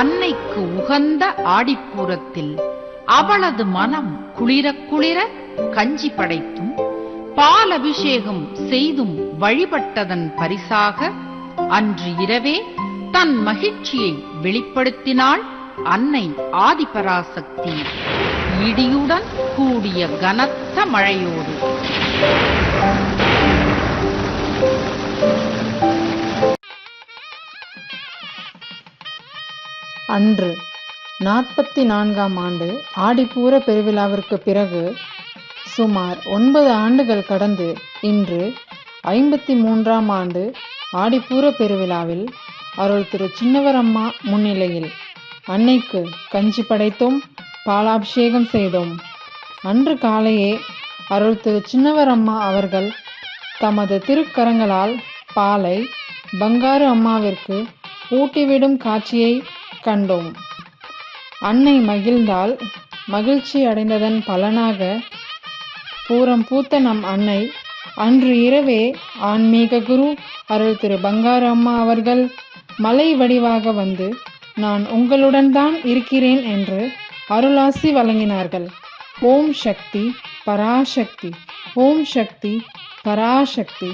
அன்னைக்கு உகந்த ஆடிப்பூரத்தில் அவளது மனம் குளிர குளிர கஞ்சி படைத்தும் பால் அபிஷேகம் செய்தும் வழிபட்டதன் பரிசாக அன்று இரவே தன் மகிழ்ச்சியை வெளிப்படுத்தினாள் அன்னை ஆதிபராசக்தி. இடியுடன் கூடிய கனத்த மழையோடு. அன்று நாற்பத்தி நான்காம் ஆண்டு ஆடிப்பூர பெருவிழாவிற்கு பிறகு சுமார் ஒன்பது ஆண்டுகள் கடந்து இன்று ஐம்பத்தி மூன்றாம் ஆண்டு ஆடிப்பூர பெருவிழாவில் அருள் திரு சின்னவரம்மா முன்னிலையில் அன்னைக்கு கஞ்சி படைத்தோம் பாலாபிஷேகம் செய்தோம். அன்று காலையே அருள் திரு சின்னவரம்மா அவர்கள் தமது திருக்கரங்களால் பாலை பங்காரு அம்மாவிற்கு ஊட்டிவிடும் காட்சியை கண்டோம். அன்னை மகிழ்ந்தால் மகிழ்ச்சி அடைந்ததன் பலனாக பூரம் பூத்த நம் அன்னை அன்று இரவே ஆன்மீக குரு அருள் திரு பங்காரம்மா அவர்கள் மலை வடிவாக வந்து நான் உங்களுடன் தான் இருக்கிறேன் என்று அருளாசி வழங்கினார்கள். ஓம் சக்தி பராசக்தி ஓம் சக்தி பராசக்தி.